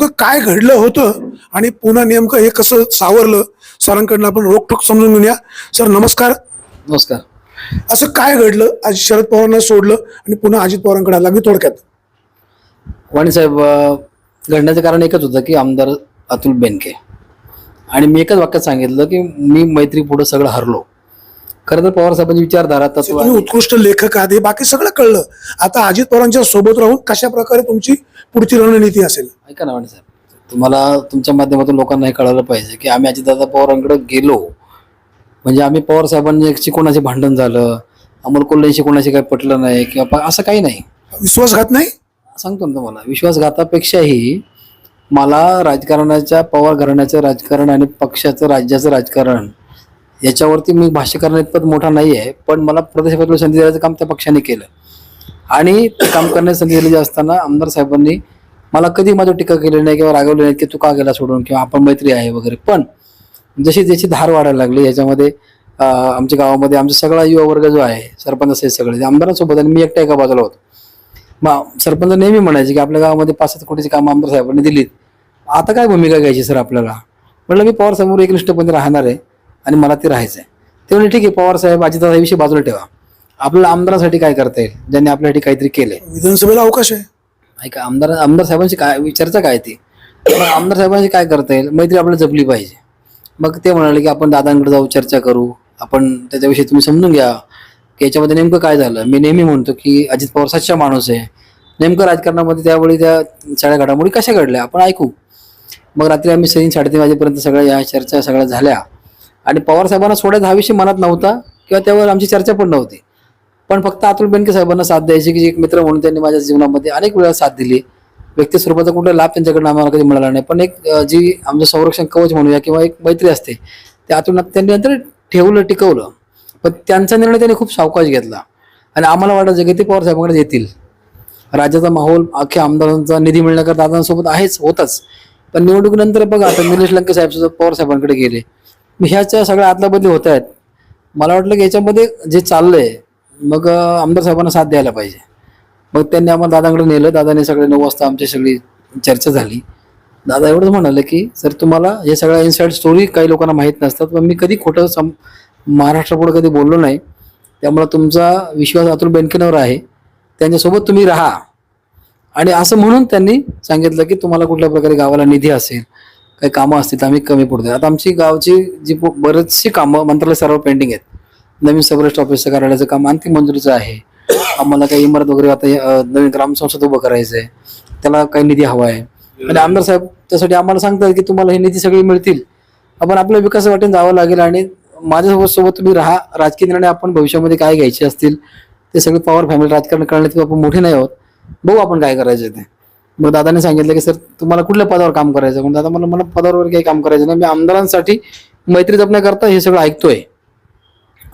नेमकं काय घडलं होतं आणि पुन्हा नेमकं हे कसं सावरलं? सरांकडनं आपण रोखोक समजून घेऊया. सर नमस्कार. नमस्कार. असं काय घडलं? आज शरद पवारांना सोडलं आणि पुन्हा अजित पवारांकडे आला. मी थोडक्यात. वाणी साहेब घडण्याचं कारण एकच होतं की आमदार अतुल बेनके. आणि मी एकच वाक्यात सांगितलं की मी मैत्री पुढे सगळं हरलो. खरं तर पवार साहेबांची विचारधारा तत्व तुम्ही उत्कृष्ट लेखक आहात हे बाकी सगळं कळलं. आता अजित पवारांच्या सोबत राहून कशा प्रकारे तुमची पुढची रणनीती असेल? ऐका ना साहेब. तुम्हाला तुमच्या माध्यमातून लोकांना हे कळालं पाहिजे की आम्ही अजितदादा पवारांकडे गेलो. म्हणजे आम्ही पवार साहेबांची कोणाचे भांडण झालं अमोल कोल्हेशी कोणाशी काही पटलं नाही किंवा प- असं काही नाही. विश्वासघात नाही? सांगतो ना तुम्हाला विश्वासघातापेक्षाही मला राजकारणाच्या पवार घराण्याचं राजकारण आणि पक्षाचं राज्याचं राजकारण याच्यावरती मी भाष्य करण्याइतपत मोठा नाही आहे पण मला प्रदेश संधी देण्याचं काम त्या पक्षाने केलं. आणि ते काम करण्याची संधी दिलेली असताना आमदार साहेबांनी मला कधी माझं टीका केली नाही किंवा रागवली नाही की तू का गेला सोडून किंवा आपण मैत्री आहे वगैरे. पण जशी त्याची धार वाढायला लागली याच्यामध्ये आमच्या गावामध्ये आमचा सगळा युवा वर्ग जो आहे सरपंच असे सगळे आमदारांसोबत आणि मी एकटा एका बाजूला होतो. मग सरपंच नेहमी म्हणायचे की आपल्या गावामध्ये पाच सात कोटीची कामं आमदार साहेबांनी दिलीत. आता काय भूमिका घ्यायची सर आपल्याला? म्हटलं मी पवार समोर एकनिष्ठपणे राहणार आहे. आणि मला ते राहायचं आहे ते म्हणजे ठीक आहे पवार साहेब अजितदादा विषय बाजूला ठेवा. आपल्याला आमदारासाठी काय करता येईल? ज्यांनी आपल्यासाठी काहीतरी केलंय. विधानसभेला अवकाश आहे. ऐका आमदार आमदार साहेबांची काय चर्चा काय ती? आमदार साहेबांची काय करता येईल? मैत्री आपल्याला जपली पाहिजे. मग ते म्हणाले की आपण दादांकडे जाऊ चर्चा करू. आपण त्याच्याविषयी तुम्ही समजून घ्या. की याच्यामध्ये नेमकं काय झालं? मी नेहमी म्हणतो की अजित पवार सच्चा माणूस आहे. नेमकं राजकारणामध्ये त्यावेळी त्या सगळ्या घडामोडी कशा घडल्या? आपण ऐकू. मग रात्री आम्ही तीन साडेतीन वाजेपर्यंत सगळ्या या चर्चा सगळ्या झाल्या. आणि पवार साहेबांना सोडायचा हा विषय मनात नव्हता किंवा त्यावर आमची चर्चा पण नव्हती. पण फक्त अतुल बेनके साहेबांना साथ द्यायची की एक मित्र म्हणून त्यांनी माझ्या जीवनामध्ये अनेक वेळा साथ दिली. व्यक्ती स्वरूपाचा कुठला लाभ त्यांच्याकडनं आम्हाला कधी मिळाला नाही. पण एक जी आमचं संरक्षण कवच म्हणूया किंवा एक मैत्री असते त्या आतून त्यांनी नंतर ठेवलं टिकवलं. पण त्यांचा निर्णय त्यांनी खूप सावकाश घेतला. आणि आम्हाला वाटायचं की ते पवार साहेबांकडे येतील. राज्याचा माहोल अख्ख्या आमदारांचा निधी मिळण्याकरता दादांसोबत आहेच होताच. पण निवडणुकीनंतर बघा आता निलेश लंके साहेब सुद्धा पवार साहेबांकडे गेले. ह्याच्या सगळ्या आतल्या बदली होत आहेत मला वाटलं की याच्यामध्ये जे चाललंय मग आमदार साहेबांना साथ द्यायला पाहिजे. मग त्यांनी आम्हाला दादांकडे नेलं. दादाने सगळे नऊ वाजता आमची सगळी चर्चा झाली. दादा एवढंच म्हणाले की सर तुम्हाला हे सगळ्या इनसाईड स्टोरी काही लोकांना माहीत नसतात पण मी कधी खोटं सम महाराष्ट्रापुढे कधी बोललो नाही. त्यामुळे तुमचा विश्वास अतुल बँकेनवर आहे. त्यांच्यासोबत तुम्ही राहा. आणि असं म्हणून त्यांनी सांगितलं की तुम्हाला कुठल्या प्रकारे गावाला निधी असेल काही कामं असतील तर आम्ही कमी पडतो आता आमची गावची जी बरेचशी बरीचशी कामं मंत्रालय सर्व पेंडिंग आहेत. नवीन सबरेस्ट ऑफिसचं कार्यालयाचं काम अंतिम मंजुरीचं आहे. आम्हाला काही इमारत वगैरे आता नवीन ग्रामसंसद उभं करायचं आहे त्याला काही निधी हवा आहे. आणि आमदार साहेब त्यासाठी आम्हाला सांगतात की तुम्हाला हे निधी सगळे मिळतील. आपण आपल्या विकास वाटेन जावं लागेल आणि माझ्यासोबत सोबत तुम्ही राहा. राजकीय निर्णय आपण भविष्यामध्ये काय घ्यायचे असतील ते सगळे पॉवर फॅमिली राजकारण करण्यात आपण मोठे नाही आहोत. बघू आपण काय करायचं ते. मग दादाने सांगितलं की सर तुम्हाला कुठल्या पदावर काम करायचं म्हणून दादा मला मला पदावर काही काम करायचं नाही. मी आमदारांसाठी मैत्री जपण्याकरता हे सगळं ऐकतोय.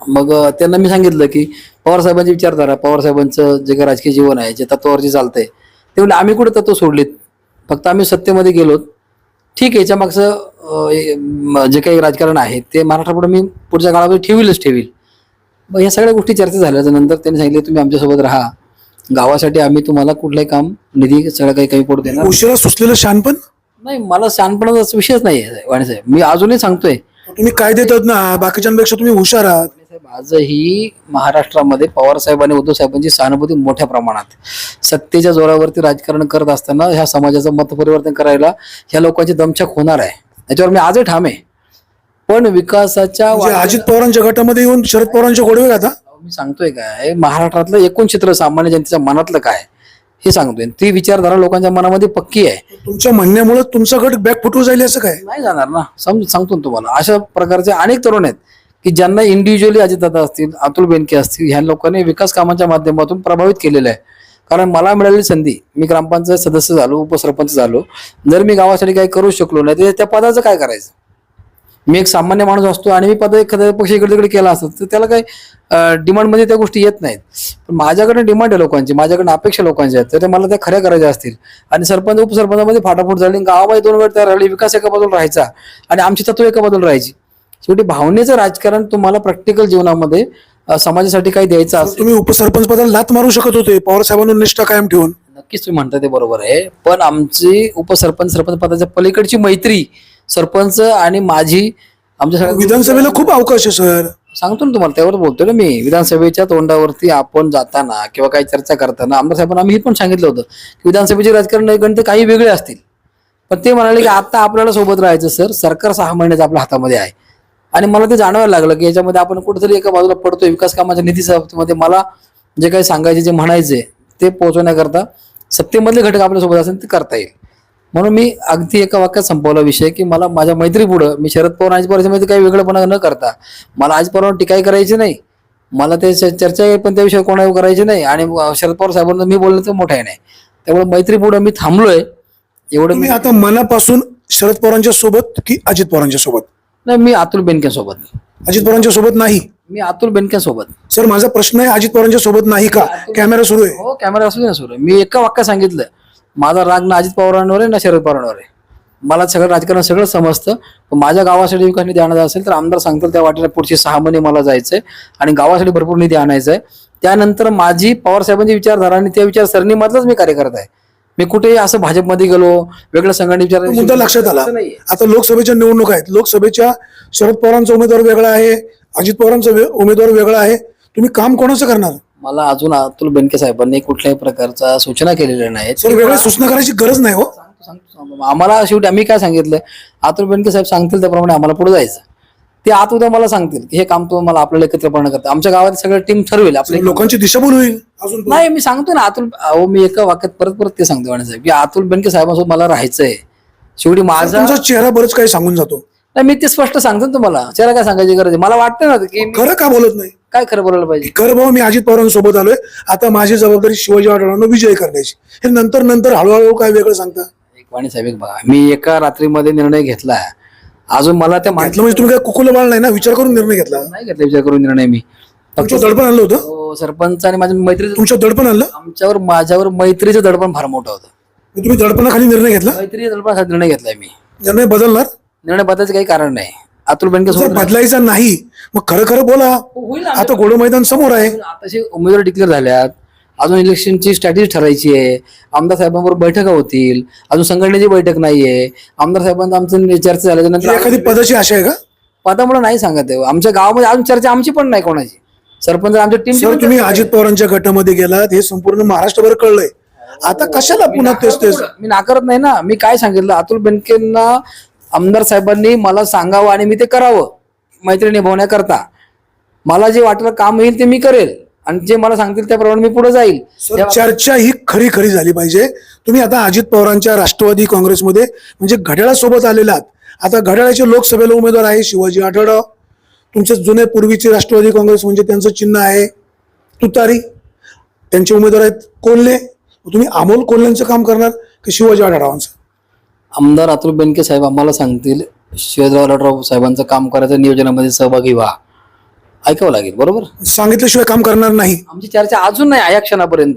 मग त्यांना मी सांगितलं की पवारसाहेबांची विचारधारा पवार साहेबांचं जे काही राजकीय जीवन आहे जे तत्वावर जे चालतंय ते म्हणजे आम्ही कुठे तत्व सोडलीत? फक्त आम्ही सत्तेमध्ये गेलोत. ठीक आहे याच्या मागचं हे, जे काही राजकारण आहे ते महाराष्ट्रापुढे मी पुढच्या काळामध्ये ठेवीलच ठेवील. मग या सगळ्या गोष्टी चर्चा झाल्याच्यानंतर त्यांनी सांगितलं तुम्ही आमच्यासोबत राहा. गावासाठी आम्ही तुम्हाला कुठलाही काम निधी सगळं काही कमी पडू देणार उशिरा सुचलेलं शानपण नाही मला शहाणपणाचा विषयच नाही वाणीसाहेब. मी अजूनही सांगतोय. तुम्ही काय देतात ना? बाकीच्यांपेक्षा तुम्ही हुशार आहात. साहेब आजही महाराष्ट्रामध्ये पवार साहेब आणि उद्धव साहेबांची सहानुभूती मोठ्या प्रमाणात. सत्तेच्या जोरावरती राजकारण करत असताना ह्या समाजाचं मत परिवर्तन करायला ह्या लोकांची दमछाक होणार आहे. याच्यावर मी आजही ठाम आहे. पण विकासाच्या म्हणजे वाटेला- अजित पवारांच्या गटामध्ये येऊन शरद पवारांचे गोडवे आता मी सांगतोय काय महाराष्ट्रातलं एकूण चित्र सामान्य जनतेच्या मनातलं काय हे सांगतोय. ती विचारधारा लोकांच्या मनामध्ये पक्की आहे. तुमच्या म्हणण्यामुळे तुमचा गट बॅक फुटू जाईल असं काय? नाही जाणार ना. समज सांगतो ना तुम्हाला. अशा प्रकारचे अनेक तरुण आहेत की ज्यांना इंडिव्हिज्युअली अजितदादा असतील अतुल बेनके असतील ह्या लोकांनी विकास कामाच्या माध्यमातून प्रभावित केलेलं आहे. कारण मला मिळालेली संधी मी ग्रामपंचायत सदस्य झालो उपसरपंच झालो. जर मी गावासाठी काही करू शकलो नाही तर त्या पदाचं काय करायचं? मी एक सामान्य माणूस असतो आणि मी पद एखाद्या पक्ष इकडे तिकडे केला असतो तर त्याला काही डिमांडमध्ये त्या गोष्टी येत नाहीत. पण माझ्याकडे डिमांड आहे लोकांची माझ्याकडे अपेक्षा लोकांच्या आहेत तर त्या मला त्या खऱ्या करायच्या असतील. आणि सरपंच उपसरपंचामध्ये फाटाफूट झाली गावामध्ये दोन वेळ तयार झाली विकास एका बाजूला राहायचा आणि आमची तत्व एका बाजूला राहायची. शेवटी भावनेचं राजकारण तुम्हाला प्रॅक्टिकल जीवनामध्ये समाजासाठी काही द्यायचं असेल. तुम्ही उपसरपंच पदाला लात मारू शकत होते पवार साहेबांना निष्ठा कायम ठेवून. नक्कीच तुम्ही म्हणता ते बरोबर आहे पण आमची उपसरपंच सरपंच पदाच्या पलीकडची मैत्री सरपंच आणि माझी आमच्या सगळ्या विधानसभेला खूप अवकाश आहे सर. सांगतो ना तुम्हाला त्यावर बोलतोय ना मी. विधानसभेच्या तोंडावरती आपण जाताना किंवा काही चर्चा करताना आमदार साहेबांना आम्ही हे पण सांगितलं होतं की विधानसभेचे राजकारण गणित काही वेगळे असतील. पण ते म्हणाले की आता आपल्याला सोबत राहायचं सर. सरकार सहा महिन्याचं आपल्या हातामध्ये आहे. आणि मला ते जाणवायला लागलं की याच्यामध्ये आपण कुठेतरी एका बाजूला पडतोय विकास कामाच्या निधीच्या बाबतीमध्ये मला जे काही सांगायचे जे म्हणायचे ते पोहोचवण्याकरता सत्तेमधले घटक आपल्यासोबत असेल ते करता येईल. म्हणून मी अगदी एका वाक्यात संपवला विषय की मला माझ्या मैत्री पुढं मी शरद पवार अजित पवारच्या मध्ये काही वेगळंपणा न करता मला अजित पवार टीकाही करायची नाही. मला ते चर्चा पण त्या विषयावर कोणावर करायची नाही आणि शरद पवार साहेबांना मी बोललं तर मोठं आहे नाही. त्यामुळे मैत्री पुढं मी थांबलोय. एवढं मी आता मनापासून शरद पवारांच्या सोबत की अजित पवारांच्या सोबत? नाही मी अतुल बेनकेसोबत अजित पवारांच्या सोबत नाही? मी अतुल बेनकेसोबत सर माझा प्रश्न आहे अजित पवारांच्या सोबत नाही का? कॅमेरा सुरू आहे. हो कॅमेरा सुरू मी एका वाक्यात सांगितलं माझा राग ना अजित पवारांवर आहे ना शरद पवारांवर आहे. मला सगळं राजकारण सगळं समजतं. पण माझ्या गावासाठी निधी आणायचा असेल तर आमदार सांगतील त्या वाटेला पुढचे सहा महिने मला जायचंय आणि गावासाठी भरपूर निधी आणायचा आहे त्यानंतर माझी पवार साहेबांची विचारधारा आणि त्या विचारसरणीमधलाच मी कार्य करत आहे. मी कुठेही असं भाजपमध्ये गेलो वेगळं संघटना विचार मुद्दा लक्षात आला. आता लोकसभेच्या निवडणूक आहेत. लोकसभेच्या शरद पवारांचा उमेदवार वेगळा आहे अजित पवारांचा उमेदवार वेगळा आहे. तुम्ही काम कोणाचं करणार? मला अजून अतुल बेनके साहेबांनी कुठल्याही प्रकारचा सूचना केलेल्या नाहीत. सर वेगळ्या सूचना करायची गरज नाही हो. सांगतो सांगतो सांगतो. आम्हाला शेवटी आम्ही काय सांगितलं? अतुल बेनके साहेब सांगतील त्याप्रमाणे आम्हाला पुढे जायचं. ते आत उद्या मला सांगतील की हे काम तुम्हाला आपल्याला एकत्रपणे करतं आमच्या गावात सगळं टीम ठरवेल आपले लोकांची दिशाभूल होईल अजून पण. नाही मी सांगतो ना अतुल अहो मी एका वाक्यात परत परत ते सांगतो वाणी साहेब. की अतुल बेनके साहेबांसोबत मला राहायचंय. शेवटी माझा तुमचा चेहरा बरंच काही सांगून जातो. नाही मी ते स्पष्ट सांगतो ना तुम्हाला. चेहरा काय सांगायची गरज आहे? मला वाटतं ना की मी खरं का बोलत नाही? काय खरं बोलायला पाहिजे? खरं भाऊ मी अजित पवारांसोबत आलोय. आता माझी जबाबदारी शिवाजी आढळरावांना विजय करण्याची. हे नंतर नंतर हळूहळू काय वेगळं सांगता? एक वाणी साहेब एक बघा. मी एका रात्रीमध्ये निर्णय घेतला अजून मला त्या घेतलं म्हणजे तुम्ही काय कुकुल बाळ नाही ना? विचार करून निर्णय घेतला? नाही घेतला विचार करून निर्णय मी. फक्त तुमचं दडपण आणलं होतं? हो, सरपंच आणि माझ्या मैत्रीचं तुमचं दडपण आणलं? आमच्यावर माझ्यावर मैत्रीचं दडपण फार मोठं होतं. तुम्ही दडपणाखाली निर्णय घेतला? मैत्रीच्या दडपणासाठी निर्णय घेतलाय मी. निर्णय बदलणार? निर्णय बदलायचं काही कारण नाही. अतुल बेनके जर सोबत बदलायचा नाही. मग खरं खरं बोला. होईल आता गोड मैदान समोर आहे. आताशी उमेदवार डिक्लेअर झाल्यात. अजून इलेक्शनची स्ट्रॅटेजी ठरायची आहे. आमदार साहेबांबरोबर बैठका होतील. अजून संघटनेची बैठक नाहीये. आमदार साहेबांचं आमचं चर्चा झाल्याच्या तुझी नंतर एखादी पदाची आशा आहे का? पदामुळे नाही सांगत आहे. आमच्या गावामध्ये अजून चर्चा आमची पण नाही कोणाची. सरपंच आमच्या सर टीम तुम्ही अजित पवारांच्या गटामध्ये गेलात. हे संपूर्ण महाराष्ट्रभर कळलंय. आता कशाला पुन्हा तेच तेच मी नाकारत नाही ना. मी काय सांगितलं? अतुल बेनकेंना आमदार साहेबांनी मला सांगावं आणि मी ते करावं मैत्री निभावण्याकरता. मला जे वाटलं काम येईल ते मी करेल आणि जे मला सांगतील त्याप्रमाणे मी पुढे जाईल. चर्चा ही खरी खरी झाली पाहिजे. तुम्ही आता अजित पवारांच्या राष्ट्रवादी काँग्रेसमध्ये म्हणजे घड्याळासोबत आलेला आहात. आता घड्याळाचे लोकसभेला उमेदवार आहे शिवाजी आढळराव तुमचे जुने पूर्वीचे राष्ट्रवादी काँग्रेस म्हणजे त्यांचं चिन्ह आहे तुतारी. त्यांचे उमेदवार आहेत कोल्हे. तुम्ही अमोल कोल्हेंचं काम करणार की शिवाजी आढळरावांचं आमदार अतुल बेनके साहेब आम्हाला सांगतील शिवराव आढळराव साहेबांचं काम करायचं नियोजनामध्ये सहभागी व्हा. ऐकावं लागेल बरोबर? सांगितल्याशिवाय काम करणार नाही. आमची चर्चा अजून नाही या क्षणापर्यंत.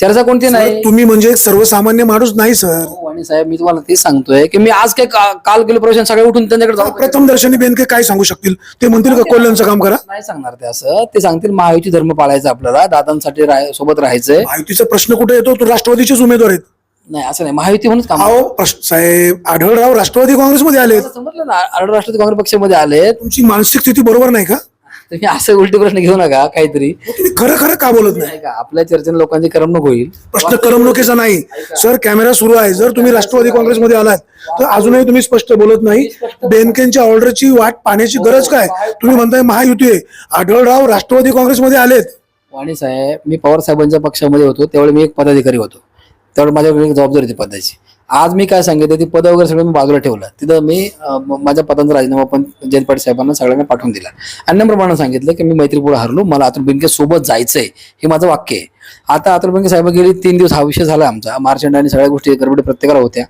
चर्चा कोणती नाही? तुम्ही म्हणजे एक सर्वसामान्य माणूस नाही सर. हो, आणि साहेब मी तुम्हाला तेच सांगतोय की मी आज काय का- काल गेलो प्रवेशन सगळे उठून त्यांच्याकडे जाऊ प्रथम दर्शनी बेनके काय सांगू शकतील? ते म्हणतील का कोल्ह्यांचं काम करा? नाही सांगणार ते असं. ते सांगतील महायुती धर्म पाळायचा आपल्याला दादांसाठी राह- सोबत राहायचंय. माहितीचा प्रश्न कुठे येतो? तो राष्ट्रवादीचेच उमेदवार आहेत. नाही असं नाही. महायुती म्हणून काम अहो प्रश्न साहेब आढळराव राष्ट्रवादी काँग्रेसमध्ये आले समजलं ना आढळ राष्ट्रवादी काँग्रेस पक्षामध्ये आले तुमची मानसिक स्थिती बरोबर नाही का? तुम्ही असं उलटे प्रश्न घेऊ नका काहीतरी. तुम्ही खरं खरं का बोलत नाही? नाही का आपल्या चर्चेने लोकांची करमणूक होईल. प्रश्न करमणुकीचा नाही. सर कॅमेरा सुरू आहे. जर तुम्ही राष्ट्रवादी काँग्रेसमध्ये आलात तर अजूनही तुम्ही स्पष्ट बोलत नाही. बेनकेंच्या ऑर्डरची वाट पाहण्याची गरज काय? तुम्ही म्हणताय महायुती आहे. आढळराव राष्ट्रवादी काँग्रेसमध्ये आलेत. वाणी साहेब मी पवार साहेबांच्या पक्षामध्ये होतो त्यावेळी मी एक पदाधिकारी होतो. त्यामुळे माझ्याकडे जबाबदारी होती पदाची. आज मी काय सांगितलं ती पद वगैरे सगळं मी बाजूला ठेवलं. तिथं मी माझ्या पदांचा राजीनामा पण जयंत पाटील साहेबांना सगळ्यांना पाठवून दिला. अन्यप्रमाणे सांगितलं की मी मैत्रीपुढे हरलो मला आता बिनके सोबत जायचंय हे माझं वाक्य आहे. आता अतुल बेनके साहेब गेली तीन दिवस हा विषय झाला आमचा. मार्च एंड आणि सगळ्या गोष्टी गडबडी प्रत्येकाला होत्या.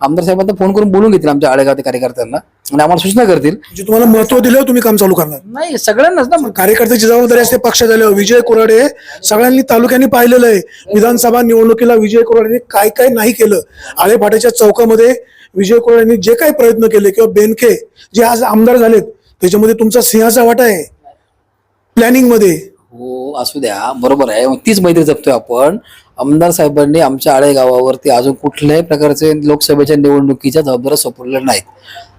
आमदार साहेबांना फोन करून बोलून घेतील आमच्या आळेगावच्या कार्यकर्त्यांना आणि आम्हाला सूचना करतील. म्हणजे तुम्हाला महत्त्व दिल्यावर तुम्ही काम चालू करणार. नाही सगळ्यांनाच ना. मग कार्यकर्त्याची जबाबदारी असते पक्षात आल्यावर विजय कोराडे सगळ्यांनी तालुक्यांनी पाहिलेलं आहे. विधानसभा निवडणुकीला विजय कोराडेने काय काय नाही केलं. आळेफाट्याच्या चौकामध्ये विजय कोराडेंनी जे काही प्रयत्न केले किंवा बेनके जे आज आमदार झालेत त्याच्यामध्ये तुमचा सिंहाचा वाटा आहे. प्लॅनिंगमध्ये. हो असू द्या. बरोबर आहे. मग तीच मैत्री जपतोय आपण. आमदार साहेबांनी आमच्या आळे गावावरती अजून कुठल्याही प्रकारचे लोकसभेच्या निवडणुकीच्या जबाबदाऱ्या सोपवलेल्या नाहीत.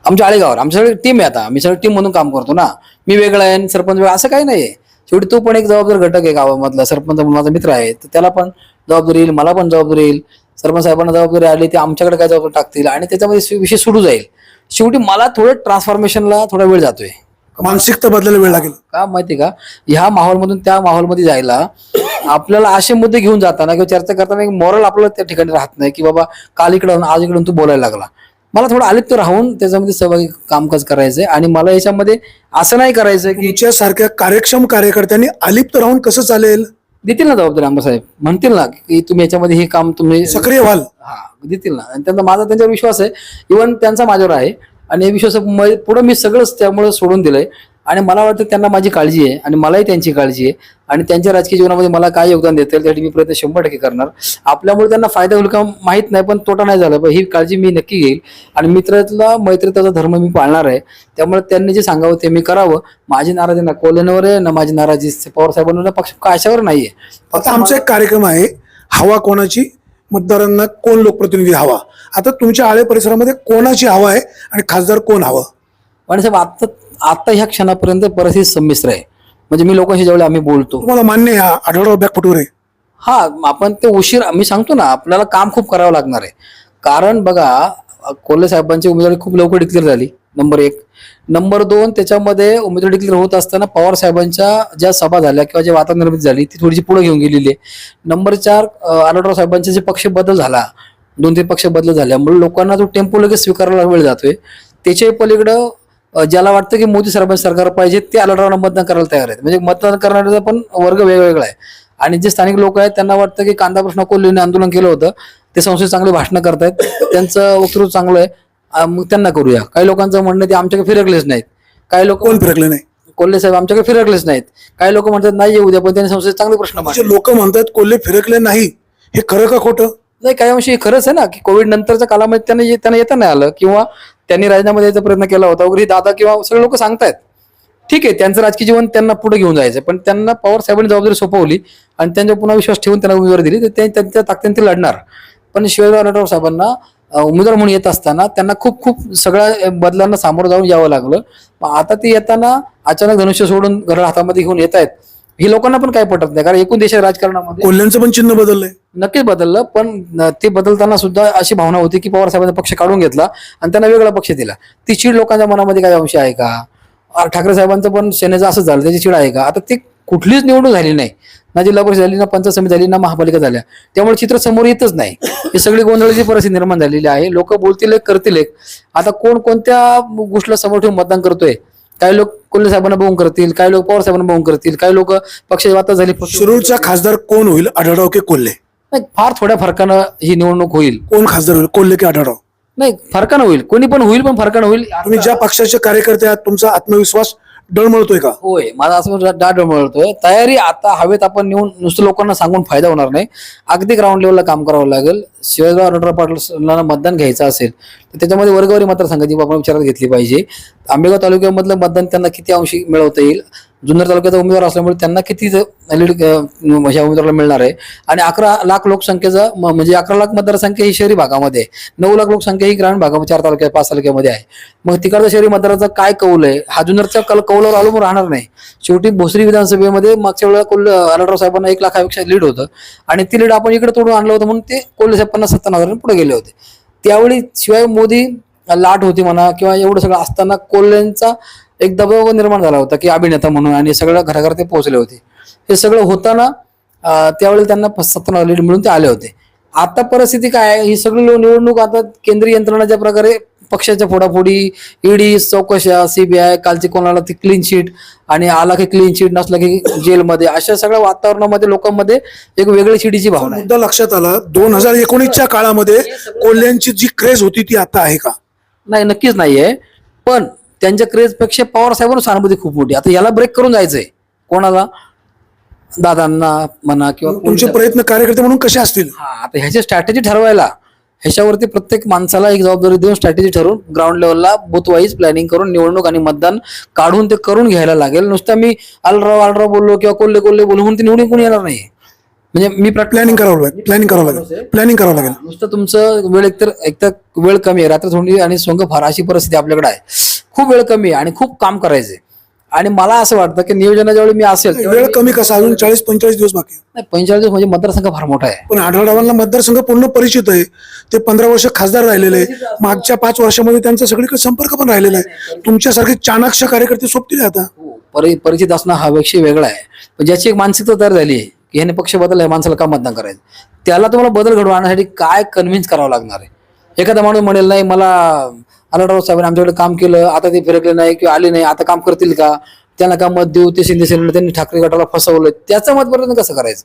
आमच्या आळेगावावर आमच्याकडे सगळी टीम आहे आता. आम्ही सगळी टीम म्हणून काम करतो ना. मी वेगळा आहे आणि सरपंच वेगळा असं काही नाही शेवटी तो पण एक जबाबदार घटक आहे गावामधला. सरपंच म्हणून माझा मित्र आहे. तर त्याला पण जबाबदारी येईल मला पण जबाबदारी येईल. सरपंच साहेबांना जबाबदारी आली ते आमच्याकडे काय जबाबदारी टाकतील? आणि त्याच्यामध्ये विषय सुरू जाईल. शेवटी मला थोडं ट्रान्सफॉर्मेशनला थोडा वेळ जातोय. मानसिकता बदलायला वेळ लागेल. का माहिती का? ह्या माहोलमधून त्या माहोलमध्ये जायला आपल्याला असे मुद्दे घेऊन जाताना किंवा चर्चा करताना एक मॉरल आपल्याला त्या ठिकाणी राहत नाही की बाबा काल इकडं आज इकडून तू बोलायला लागला. मला थोडं आलिप्त राहून त्याच्यामध्ये सहभागी कामकाज करायचंय आणि मला याच्यामध्ये असं नाही करायचं की तुमच्यासारख्या कार्यक्षम कार्यकर्त्यांनी अलिप्त राहून कसं चालेल? देतील ना जबाबदारी आमदार साहेब. म्हणतील ना की तुम्ही याच्यामध्ये हे काम तुम्ही सक्रिय व्हाल. हा देतील ना. आणि त्यांचा माझा त्यांच्यावर विश्वास आहे. इव्हन त्यांचा माझ्यावर आहे. आणि हे विश्वास पुढं मी सगळंच त्यामुळे सोडून दिलंय. आणि मला वाटतं त्यांना माझी काळजी आहे आणि मलाही त्यांची काळजी आहे. आणि त्यांच्या राजकीय जीवनामध्ये मला काय योगदान देता येईल त्यासाठी मी प्रयत्न शंभर टक्के करणार. आपल्यामुळे त्यांना फायदा होईल का माहीत नाही पण तोटा नाही झाला. पण ही काळजी मी नक्की घेईल. आणि मित्रातला मैत्रीचा धर्म मी पाळणार आहे. त्यामुळे त्यांनी जे सांगावं ते मी करावं. माझी नाराजी ना कोल्हेंवर आहे ना माझी नाराजी पवार साहेबांवर ना पक्ष कशावर आहे फक्त आमचा एक कार्यक्रम आहे. हवा कोणाची? मतदारांना कोण लोकप्रतिनिधी हवा? आता तुमच्या आळे परिसरामध्ये कोणाची हवा आहे आणि खासदार कोण हवं? साहेब आता आता ह्या क्षणापर्यंत परिस्थिती संमिश्र आहे. म्हणजे मी लोकांशी ज्यावेळी आम्ही बोलतो. तुम्हाला मान्य आहे हा आढळराव बॅकफुटवर आहे. हा आपण ते उशीर मी सांगतो ना आपल्याला काम खूप करावं लागणार आहे. कारण बघा कोल्हे साहेबांची उमेदवारी खूप लवकर डिक्लेअर झाली नंबर एक. नंबर दोन त्याच्यामध्ये उमेदवारी डिक्लेअर होत असताना पवार साहेबांच्या ज्या सभा झाल्या किंवा जे वातावरण निर्मिती झाली ती थोडीशी पुढे घेऊन गेलेली आहे. नंबर चार आलोटराव साहेबांचा जे पक्ष बदल झाला दोन तीन पक्ष बदल झाल्यामुळे लोकांना तो टेम्पो लगेच स्वीकारायला वेळ जातोय. त्याच्याही पलीकडं ज्याला वाटतं की मोदी सरपंच सरकार पाहिजे ते आलोटरावना मतदान करायला तयार आहेत. म्हणजे मतदान करणाऱ्याचा पण वर्ग वेगवेगळा आहे. आणि जे स्थानिक लोक आहेत त्यांना वाटतं की कांदा प्रश्न कोल्हेने आंदोलन केलं होतं ते संस्थेत चांगले भाषणं करतायत. त्यांचं वक्तृत्व चांगलं आहे. मग त्यांना करूया. काही लोकांचं म्हणणं ते आमच्याकडे फिरकलेच नाहीत. काही लोक कोण फिरकले नाही? कोल्हे साहेब आमच्याकडे फिरकलेच नाहीत. काही लोक म्हणतात नाही येऊ द्या पण त्यांनी संस्थेत चांगले प्रश्न मांडले. लोक म्हणतात कोल्हे फिरकले नाही. हे खरं का खोटं? नाही काही अंशी खरंच आहे ना की कोविड नंतरच्या कालामध्ये त्यांना ये- त्यांना येता नाही आलं किंवा त्यांनी राजीनामा द्यायचा प्रयत्न केला होता वगैरे दादा किंवा सगळे लोक सांगतायत. ठीक आहे त्यांचं राजकीय जीवन त्यांना पुढे घेऊन जायचं पण त्यांना पवार साहेबांनी जबाबदारी सोपवली आणि त्यांच्या पुन्हा विश्वास ठेवून त्यांना उमेदवारी दिली तर ते त्यांच्या ताकदीने ते लढणार. पण शिवाजीराव साहेबांना उमेदवार म्हणून येत असताना त्यांना खूप खूप सगळ्या बदलांना सामोरं जाऊन यावं लागलं. आता ते येताना अचानक धनुष्य सोडून घरं हातामध्ये घेऊन येत आहेत. ही लोकांना पण काय पटत नाही. कारण एकूण देशाच्या राजकारणामध्ये कोल्ह्यांचं पण चिन्ह बदललंय. नक्कीच बदललं पण ते बदलताना सुद्धा अशी भावना होती की पवार साहेबांचा पक्ष काढून घेतला आणि त्यांना वेगळा पक्ष दिला. ती चीड लोकांच्या मनामध्ये काय अंश आहे का? ठाकरे साहेबांचं पण सेनेचं असं झालं. त्याची चीड आहे का? आता ती कुठलीच निवडणूक झाली नाही. ना जिल्हा परिषद झाली ना पंचायत समिती झाली ना महापालिका झाल्या. त्यामुळे चित्र समोर येतच नाही. ही सगळी गोंधळाची परिस्थिती निर्माण झालेली आहे. लोक बोलतील करतील आता कोण कोणत्या गोष्टीला समोर ठेवून मतदान करतोय? काही लोक कोल्हे साहेबांना बघून करतील काही लोक पवार साहेबांना बघून करतील काही लोक पक्षाची वाता झाली. शिरूरचा खासदार कोण होईल? आढळराव की कोल्हे? नाही, फार थोड्या फरकानं ही निवडणूक होईल. कोण खासदार होईल? कोल्हे की आढळराव? नाही फरकानं होईल. कोणी पण होईल पण फरकानं होईल. तुम्ही ज्या पक्षाचे कार्यकर्ते आहात तुमचा आत्मविश्वास डळमळतोय का? होय माझा असं डाट डळमळतोय. तयारी आता हवेत आपण नेऊन नुसतं लोकांना सांगून फायदा होणार नाही. अगदी ग्राउंड लेवलला काम करावं लागेल. शिवाजीराव आढळराव पाटलांना मतदान घ्यायचं असेल तर त्याच्यामध्ये वर्गवारी मतदारसंघाची आपण विचारात घेतली पाहिजे. आंबेगाव तालुक्यामधलं मतदान त्यांना किती अंशी मिळवता येईल? जुन्नर तालुक्याचा उमेदवार असल्यामुळे त्यांना किती लीड ह्या उमेदवाराला मिळणार आहे? आणि अकरा लाख लोकसंख्येचा म- म्हणजे अकरा लाख मतदारसंख्या ही शहरी भागामध्ये आहे. नऊ लाख लोकसंख्या ही ग्रामीण भागामध्ये चार तालुक्या पाच तालुक्यामध्ये आहे. मग तिकडचा शहरी मतदाराचा काय कौल आहे? हा जुन्नरच्या कल कौलावर अवलंबून राहणार नाही. शेवटी भोसरी विधानसभेमध्ये मागच्या वेळेला कोल अलाटराव साहेबांना एक लाखापेक्षा लीड होतं. आणि ती लीड आपण इकडे तोडून आणलं होतं म्हणून ते कोल्हे साहेब पन्नास सत्तावन्न हजारांनी पुढे गेले होते. त्यावेळी शिवाय मोदी लाट होती म्हणा किंवा एवढं सगळं असताना कोल्हेंचा एक दबाव निर्माण झाला होता की अभिनेता म्हणून आणि सगळं घराघर ते पोहोचले होते. हे सगळं होताना अं, त्यावेळी त्यांना सत्तावन्न लीड मिळून ते आले होते. आता परिस्थिती काय आहे? ही सगळी निवडणूक आता केंद्रीय यंत्रणा ज्या प्रकारे पक्षाच्या फोडाफोडी ईडी चौकशा सीबीआय कालची कोणाला ती क्लीन शीट आणि आला की क्लीन शीट नसला की जेलमध्ये अशा सगळ्या वातावरणामध्ये लोकांमध्ये एक वेगळी चिडीची भावना मुद्दा लक्षात आला. दोन हजार एकोणीसच्या काळामध्ये कोल्ह्यांची जी क्रेज होती ती आता आहे का? नाही नक्कीच नाहीये. पण त्यांच्या क्रेजपेक्षा पवार साहेबांना सहानुभूती खूप मोठी आता याला ब्रेक करून जायचंय. कोणाला? दादांना म्हणा किंवा तुमचे प्रयत्न कार्यकर्ते म्हणून कसे असतील? हा आता ह्याची स्ट्रॅटेजी ठरवायला ह्याच्यावरती प्रत्येक माणसाला एक जबाबदारी देऊन स्ट्रॅटेजी ठरवून ग्राउंड लेवलला बुथ वाईज प्लॅनिंग करून निवडणूक आणि मतदान काढून ते करून घ्यायला लागेल. नुसतं मी अलराव अलराव बोललो किंवा कोल्हे कोल्हे बोललो म्हणून ते निवडून कोणी येणार नाही. म्हणजे मी प्लॅनिंग करावं लागेल प्लॅनिंग करावं लागेल प्लॅनिंग करावं लागेल. नुसतं तुमचं वेळ एकतर एकतर वेळ कमी आहे. रात्र थोडी आणि सोंग फार अशी परिस्थिती आपल्याकडे आहे. खूप वेळ कमी आहे आणि खूप काम करायचंय. आणि मला असं वाटतं की नियोजनाच्या वेळी मी असेल वेळ कमी कसा? अजून चाळीस पंचेचाळीस दिवस बाकी आहे. नाही पंचेचाळीस दिवस म्हणजे मतदारसंघ फार मोठा आहे. पण आढळरावांना मतदारसंघ पूर्ण परिचित आहे. ते पंधरा वर्ष खासदार राहिलेले आहे. मागच्या पाच वर्षामध्ये त्यांचा सगळीकडे संपर्क पण राहिलेला आहे. तुमच्यासारखे चाणाक्ष कार्यकर्ते सोबतील आता. परि परिचित असणं हा विषय वेगळा आहे. पण ज्याची एक मानसिकता तयार झाली आहे की ह्याने पक्ष बदलला माणसाला का मतदान करायचं? त्याला तुम्हाला बदल घडवून आणण्यासाठी काय कन्व्हिन्स करावं लागणार आहे? एखादा माणूस म्हणेल नाही मला आलाराव साहेबांनी आमच्याकडे काम केलं. आता ते फिरकले नाही किंवा आले नाही. आता काम करतील का? त्यांना का मत देऊ? ते शिंदे सेनेला त्यांनी ठाकरे गटाला फसवलं त्याचं मत बदल कसं करायचं?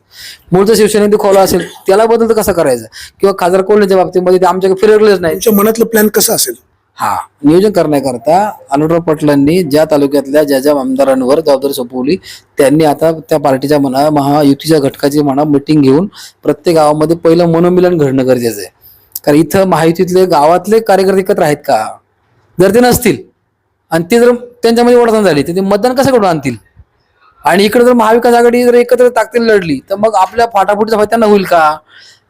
मूळचं शिवसेनेत दुखावलं असेल त्याला बदल तर कसं करायचं? किंवा खासदार कोल्हेच्या बाबतीमध्ये ते आमच्याकडे फिरकलेच नाही तुमच्या मनातलं प्लॅन कसं असेल? हा नियोजन करण्याकरता अनुराव पाटलांनी ज्या तालुक्यातल्या ज्या ज्या आमदारांवर जबाबदारी सोपवली त्यांनी आता त्या पार्टीच्या म्हणा महायुतीच्या घटकाची म्हणा मिटिंग घेऊन प्रत्येक गावामध्ये पहिलं मनोमिलन घडणं गरजेचं आहे. कारण इथं महायुतीतले गावातले कार्यकर्ते एकत्र आहेत का? जर ते नसतील आणि ते जर त्यांच्यामध्ये ओढाण झाली तर ते मतदान कसं घडून आणतील? आणि इकडे जर महाविकास आघाडी जर एकत्र ताकदीने लढली तर मग आपल्या फाटाफुटीचा फायदा त्यांना होईल का?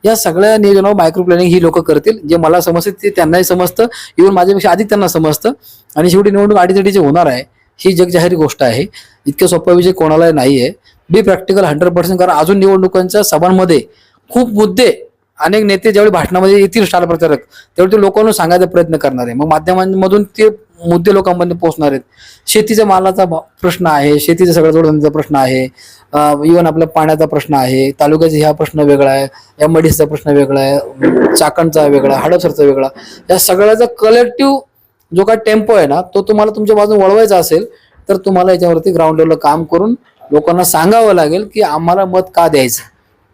या सगळ्या नियोजनावर मायक्रो प्लॅनिंग ही लोक करतील. जे मला समजते ते त्यांनाही समजतं. इव्हन माझ्यापेक्षा अधिक त्यांना समजतं. आणि शेवटी निवडणूक अडीचडीची होणार आहे ही जगजाहीर गोष्ट आहे. इतक्या सोपा विषय कोणालाही नाही आहे बी प्रॅक्टिकल हंड्रेड पर्सेंट कारण अजून निवडणुकांच्या सभांमध्ये खूप मुद्दे अनेक नेते ज्यावेळी भाषणामध्ये येतील स्टार प्रचारक त्यावेळी ते लोकांना सांगायचा प्रयत्न करणार आहे. मग माध्यमांमधून ते मुद्दे लोकांपर्यंत पोहोचणार आहेत. शेतीच्या मालाचा प्रश्न आहे शेतीचा सगळ्या जोडधंद्याचा प्रश्न आहे इव्हन आपल्या पाण्याचा प्रश्न आहे तालुक्याचा ह्या प्रश्न वेगळा आहे या मडीसचा प्रश्न वेगळा आहे चाकणचा वेगळा हडपसरचा वेगळा या सगळ्याचा कलेक्टिव्ह जो काय टेम्पो आहे ना तो तुम्हाला तुमच्या बाजून वळवायचा असेल तर तुम्हाला याच्यावरती ग्राउंड लेवलला काम करून लोकांना सांगावं लागेल की आम्हाला मत का द्यायचं?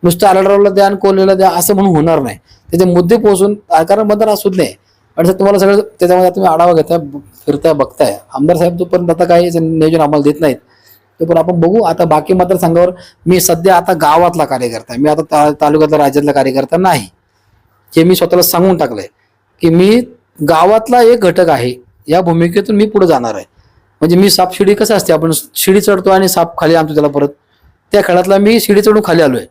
नुसतं आलडरावला द्या आणि कोल्हेला द्या असं म्हणून होणार नाही. त्याचे मुद्दे पोहोचून कारण मतदार असूच नाही आणि सर तुम्हाला सगळं त्याच्यामध्ये तुम्ही आढावा घेताय फिरताय बघताय. आमदार साहेब जोपर्यंत आता काही नियोजन आम्हाला देत नाहीत. तोपर्यंत आपण बघू. आता बाकी मतदारसंघावर मी सध्या आता गावातला कार्यकर्ता मी आता ता- तालुक्यातला राज्यातला कार्यकर्ता नाही. हे मी स्वतःला सांगून टाकलंय की मी गावातला एक घटक आहे. या भूमिकेतून मी पुढे जाणार आहे. म्हणजे मी साप शिडी कसं असते? आपण शिडी चढतो आणि साप खाली आणतो त्याला परत. त्या खेळातला मी शिडी चढून खाली आलोय.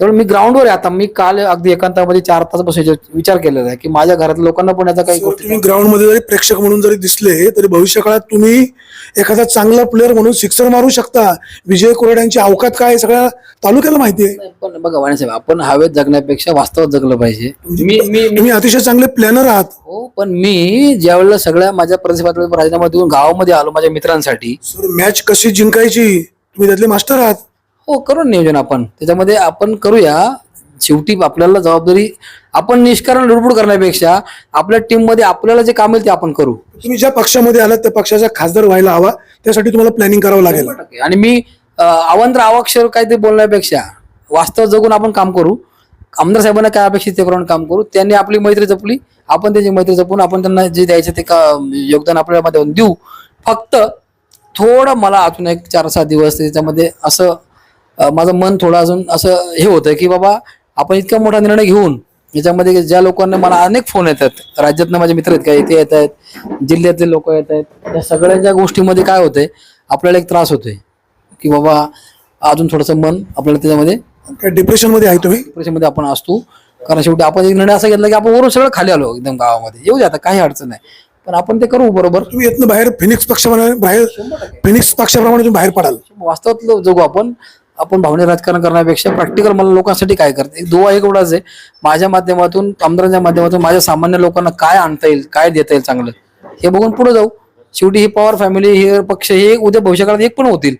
त्यामुळे मी ग्राउंडवर आहे. आता मी काल अगदी एकांतामध्ये चार तास बसायचे विचार केलेला आहे की माझ्या घरातल्या लोकांना पण याचा काही तुम्ही ग्राउंडमध्ये जरी प्रेक्षक म्हणून जरी दिसले तरी भविष्य काळात तुम्ही एखादा चांगला प्लेअर म्हणून सिक्सर मारू शकता. विजय कोरड्यांची अवकात काय सगळ्या तालुक्याला माहिती आहे. पण बघा वाणीसाहेब आपण हवेत जगण्यापेक्षा वास्तवात जगलं पाहिजे. मी मी तुम्ही अतिशय चांगले प्लॅनर आहात. हो पण मी ज्यावेळेला सगळ्या माझ्या प्रतिस्पर्ध्याचा राजीनामा देऊन गावामध्ये आलो माझ्या मित्रांसाठी मॅच कशी जिंकायची? तुम्ही त्यातले मास्टर आहात. हो करू नियोजन आपण. त्याच्यामध्ये आपण करूया शेवटी आपल्याला जबाबदारी आपण निष्कारण लुडबुड करण्यापेक्षा आपल्या टीममध्ये आपल्याला जे काम येईल ते आपण करू. तुम्ही ज्या पक्षामध्ये आलात त्या पक्षाचा खासदार व्हायला हवा. त्यासाठी तुम्हाला प्लॅनिंग करावं लागेल. आणि मी अवांतर अवाक्षर काय ते बोलण्यापेक्षा वास्तव जगून आपण काम करू. आमदार साहेबांना काय अपेक्षित ते काम करू. त्यांनी आपली मैत्री जपली. आपण त्याची मैत्री जपून आपण त्यांना जे द्यायचं ते का योगदान आपल्या माध्यमातून देऊ. फक्त थोडं मला अजून एक चार सहा दिवस त्याच्यामध्ये असं माझं मन थोडं अजून असं हे होतं की बाबा आपण इतका मोठा निर्णय घेऊन याच्यामध्ये ज्या लोकांना मला अनेक फोन येतात राज्यातनं माझे मित्र आहेत का इथे येत आहेत जिल्ह्यातले लोक येत आहेत या सगळ्या गोष्टीमध्ये काय होतंय आपल्याला एक त्रास होतोय. की बाबा अजून थोडंसं मन आपल्याला त्याच्यामध्ये काय डिप्रेशनमध्ये आहे तुम्ही? डिप्रेशनमध्ये आपण असतो. कारण शेवटी आपण एक निर्णय असा घेतला की आपण वरून सगळं खाली आलो एकदम गावामध्ये. येऊ दे आता काही अडचण नाही. पण आपण ते करू बरोबर. तुम्ही येतनं बाहेर फिनिक्स पक्षाप्रमाणे बाहेर फिनिक्स पक्षाप्रमाणे तुम्ही बाहेर पडाल. वास्तवात जगू आपण. आपण भावने राजकारण करण्यापेक्षा प्रॅक्टिकल मला लोकांसाठी काय करते? एक दुवा एक एवढाच आहे. माझ्या माध्यमातून आमदारांच्या माध्यमातून माझ्या सामान्य लोकांना काय आणता येईल काय देता येईल चांगलं हे बघून पुढे जाऊ. शेवटी ही पॉवर फॅमिली हे पक्ष हे उद्या भविष्यकाळात एक पण होतील.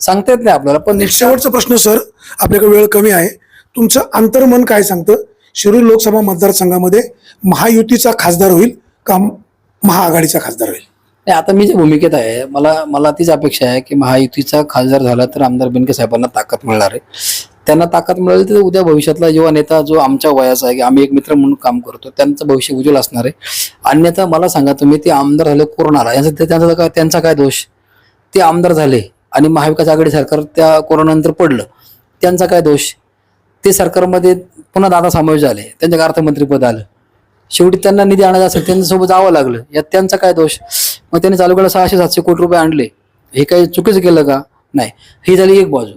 सांगता येत नाही आपल्याला पण शेवटचा प्रश्न सर. आपल्याकडे वेळ कमी आहे. तुमचं अंतर्मन काय सांगतं? शिरूर लोकसभा मतदारसंघामध्ये महायुतीचा खासदार होईल का महाआघाडीचा खासदार होईल? नाही आता मी जे भूमिकेत आहे मला मला तीच अपेक्षा आहे की महायुतीचा खासदार झाला तर आमदार बेनके साहेबांना ताकद मिळणार आहे. त्यांना ताकद मिळाली तर उद्या भविष्यातला युवा नेता जो आमच्या वयाचा आहे की आम्ही एक मित्र म्हणून काम करतो त्यांचं भविष्य उज्ज्वल असणार आहे. अन्यथा मला सांगा तुम्ही ते आमदार झाले कोरोनाला यांचा त्यांचा काय त्यांचा काय दोष? ते आमदार झाले आणि महाविकास आघाडी सरकार त्या कोरोनानंतर पडलं त्यांचा काय दोष? ते सरकारमध्ये पुन्हा दादा समावेश झाले त्यांच्या अर्थमंत्रीपद आलं. शेवटी त्यांना निधी आणायचा असेल त्यांच्यासोबत जावं लागलं. यात त्यांचा काय दोष? मग त्यांनी चालू केला सहाशे सातशे कोटी रुपये आणले. हे काही चुकीचं केलं का? नाही. ही झाली एक बाजू.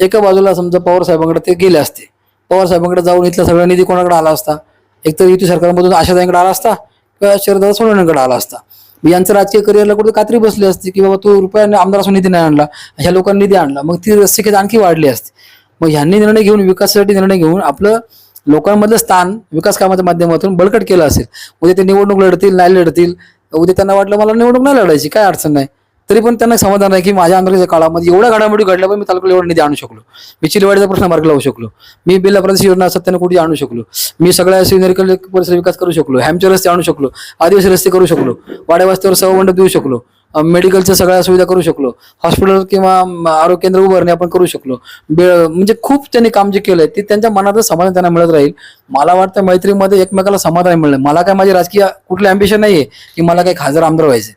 एका बाजूला समजा पवार साहेबांकडे ते गेले असते. पवार साहेबांकडे जाऊन इथला सगळा निधी कोणाकडे आला असता? एकतर युती सरकारमधून आशाताईंकडे आला असता किंवा शरद सोनवणेकडे आला असता? यांचं राजकीय करिअरला कुठे कात्री बसली असती की बाबा तू रुपयाने आमदार असून निधी नाही आणला? ह्या लोकांनी निधी आणला. मग ती रस्तिकेत आणखी वाढली असते. मग ह्यांनी निर्णय घेऊन विकासासाठी निर्णय घेऊन आपलं लोकांमधलं स्थान विकास कामाच्या माध्यमातून बळकट केलं असेल. उद्या ते निवडणूक लढतील नाही लढतील उद्या त्यांना वाटलं मला निवडणूक नाही लढायची काय अडचण नाही. तरी पण त्यांना समाधान आहे की माझ्या आंदोलनाच्या काळामध्ये एवढ्या घडामोडी घडल्या पण मी तालुक्याला एवढा निधी आणू शकलो. मी चिलवाडीचा प्रश्न मार्ग लावू शकलो. मी बिल्ला प्रदेश योजना सत्याने कुठे आणू शकलो. मी सगळ्या सिनेरिकल परिसर विकास करू शकलो. हॅमचे रस्ते आणू शकलो. आदिवासी रस्ते करू शकलो. वाड्या वस्त्यावर सवमंडप देऊ शकलो. मेडिकलच्या सगळ्या सुविधा करू शकलो. हॉस्पिटल किंवा आरोग्य केंद्र उभारणे आपण करू शकलो. म्हणजे खूप त्यांनी काम जे केलंय ते त्यांच्या मनात समाधान त्यांना मिळत राहील. मला वाटतं मैत्रीमध्ये एकमेकाला समाधान मिळलं मला काय माझी राजकीय कुठलं अँबिशन नाहीये की मला काही खासदार आमदार व्हायचे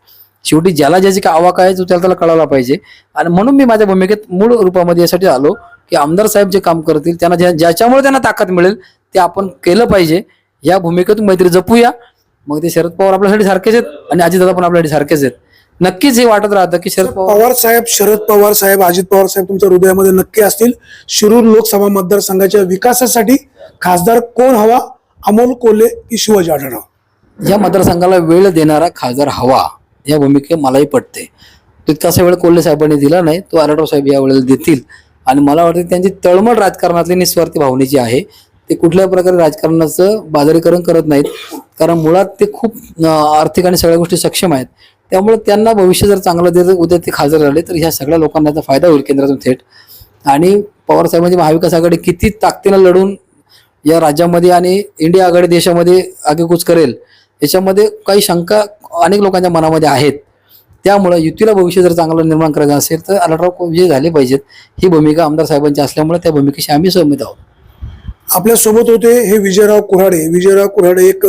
शेवटी ज्याला ज्याची काय आवाक आहे तो त्याला त्याला कळायला पाहिजे. आणि म्हणून मी माझ्या भूमिकेत मूळ रूपामध्ये यासाठी आलो की आमदार साहेब जे काम करतील त्यांना ज्या- ज्याच्यामुळे त्यांना ताकद मिळेल ते आपण केलं पाहिजे. या भूमिकेतून मैत्री जपूया. मग ते शरद पवार आपल्यासाठी सारखेच आहेत आणि अजितदादा पण आपल्यासाठी सारखेच आहेत. नक्कीच हे वाटत राहतं की शरद पवार पवार साहेब शरद पवार साहेब अजित पवार साहेब तुमच्या हृदयामध्ये नक्की असतील. शिरूर लोकसभा मतदारसंघाच्या विकासासाठी खासदार कोण हवा? अमोल कोल्हे की शिवाजी आढळराव? या मतदारसंघाला वेळ देणारा खासदार हवा या भूमिके मलाही पटते. तितकासा वेळ कोल्हे साहेबांनी दिला नाही तो आरडराव साहेब या वेळेला देतील. आणि मला वाटतं त्यांची तळमळ राजकारणातली निस्वार्थी भावनेची आहे. ते कुठल्याही प्रकारे राजकारणाचं बाजारीकरण करत नाहीत कारण मुळात ते खूप आर्थिक आणि सगळ्या गोष्टी सक्षम आहेत. त्यामुळे त्यांना भविष्य जर चांगलं देत उद्या ते खासदार झाले तर ह्या सगळ्या लोकांना याचा फायदा होईल केंद्रातून थेट. आणि पवार साहेबांची महाविकास आघाडी किती ताकदीनं लढून या राज्यामध्ये आणि इंडिया आघाडी देशामध्ये आगेकूच करेल याच्यामध्ये काही शंका अनेक लोकांच्या मनामध्ये आहेत. त्यामुळे युतीला भविष्य जर चांगलं निर्माण करायचं असेल तर आढळराव विजय झाले पाहिजेत. ही भूमिका आमदार साहेबांची असल्यामुळे त्या भूमिकेशी आम्ही सहमत आहोत. आपल्यासोबत होते हे विजयराव कुऱ्हाडे. विजयराव कुऱ्हाडे एक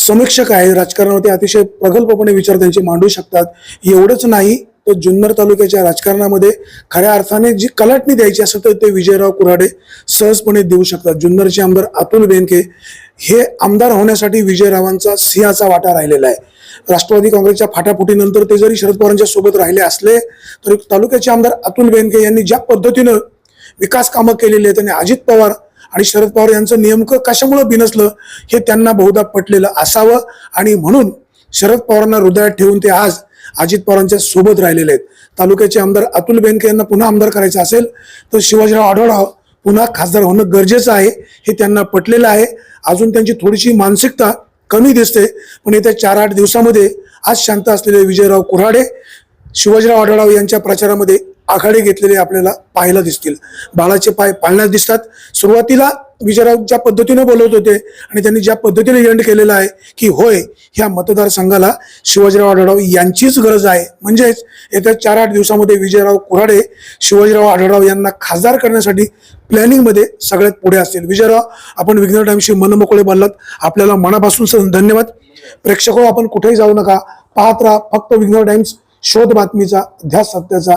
समीक्षक आहे राजकारणावरती अतिशय प्रगल्भपणे विचार त्यांचे मांडू शकतात. एवढंच नाही तर जुन्नर तालुक्याच्या राजकारणामध्ये खऱ्या अर्थाने जी कलाटणी द्यायची असेल तर ते विजयराव कुऱ्हाडे सहजपणे देऊ शकतात. जुन्नरचे आमदार अतुल बेनके हे आमदार होण्यासाठी विजयरावांचा सिंहाचा वाटा राहिलेला आहे. राष्ट्रवादी काँग्रेसच्या फाटाफुटीनंतर ते जरी शरद पवारांच्या सोबत राहिले असले तरी तालुक्याचे आमदार अतुल बेनके यांनी ज्या पद्धतीनं विकास कामं केलेली आहेत आणि अजित पवार आणि शरद पवार यांचं नेमकं कशामुळं बिनसलं हे त्यांना बहुधा पटलेलं असावं. आणि म्हणून शरद पवारांना हृदयात ठेवून ते आज अजित पवारांच्या सोबत राहिलेले आहेत. तालुक्याचे आमदार अतुल बेनके यांना पुन्हा आमदार करायचं असेल तर शिवाजीराव आढळराव पुन्हा खासदार होणं गरजेचं आहे हे त्यांना पटलेलं आहे. अजून त्यांची थोडीशी मानसिकता कमी दिसते पण येत्या चार आठ दिवसामध्ये आज शांत असलेले विजयराव कुऱ्हाडे शिवाजीराव आढळराव यांच्या प्रचारामध्ये आघाडी घेतलेले आपल्याला पाहायला दिसतील. बाळाचे पाय पाळण्यात दिसतात. सुरुवातीला विजयराव ज्या पद्धतीने बोलवत होते आणि त्यांनी ज्या पद्धतीने एंड केलेला आहे की होय ह्या मतदारसंघाला शिवाजीराव आढळराव यांचीच गरज आहे. म्हणजेच येत्या चार आठ दिवसामध्ये विजयराव कुऱ्हाडे शिवाजीराव आढळराव यांना खासदार करण्यासाठी प्लॅनिंगमध्ये सगळ्यात पुढे असतील. विजयराव आपण विघ्न टाईमशी मनमोकळे बोललात आपल्याला मनापासून धन्यवाद. प्रेक्षक हो, आपण कुठेही जाऊ नका. पाहत राहा. फक्त विघ्न टाइम्स शोध बातमीचा ध्यास सत्याचा